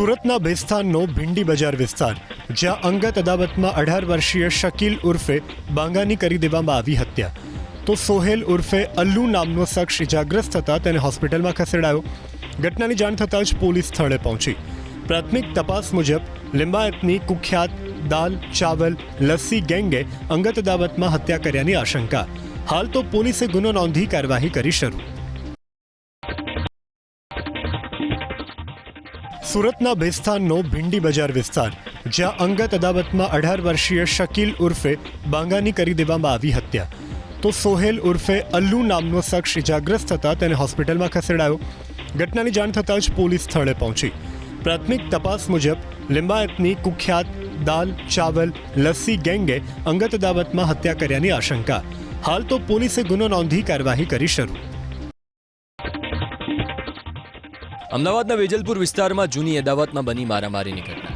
સુરતના બેસ્તાનનો ભીંડી બજાર વિસ્તાર, જ્યાં અંગત અદાવતમાં અઢાર વર્ષીય શકીલ ઉર્ફે બાંગાની કરી દેવામાં આવી હત્યા. તો સોહેલ ઉર્ફે અલ્લુ નામનો શખ્સ ઇજાગ્રસ્ત થતાં તેને હોસ્પિટલમાં ખસેડાયો. ઘટનાની જાણ થતાં જ પોલીસ સ્થળે પહોંચી. પ્રાથમિક તપાસ મુજબ, લિંબાયતની કુખ્યાત દાલ, ચાવલ, લસ્સી ગેંગે અંગત અદાવતમાં હત્યા કર્યાની આશંકા. હાલ તો પોલીસે ગુનો નોંધી કાર્યવાહી કરી શરૂ. સુરતના ભેસ્થાનનો ભીંડી બજાર વિસ્તાર, જ્યાં અંગત અદાવતમાં અઢાર વર્ષીય શકીલ ઉર્ફે બાંગાની કરી દેવામાં આવી હત્યા. તો સોહેલ ઉર્ફે અલ્લુ નામનો શખ્સ ઇજાગ્રસ્ત થતાં તેને હોસ્પિટલમાં ખસેડાયો. ઘટનાની જાણ થતાં જ પોલીસ સ્થળે પહોંચી. પ્રાથમિક તપાસ મુજબ, લિંબાયતની કુખ્યાત, દાલ, ચાવલ, લસ્સી ગેંગે અંગત અદાવતમાં હત્યા કર્યાની આશંકા. હાલ તો પોલીસે ગુનો નોંધી કાર્યવાહી કરી શરૂ. અમદાવાદના વેજલપુર વિસ્તારમાં જૂની અદાવતમાં બની મારામારીની ઘટના.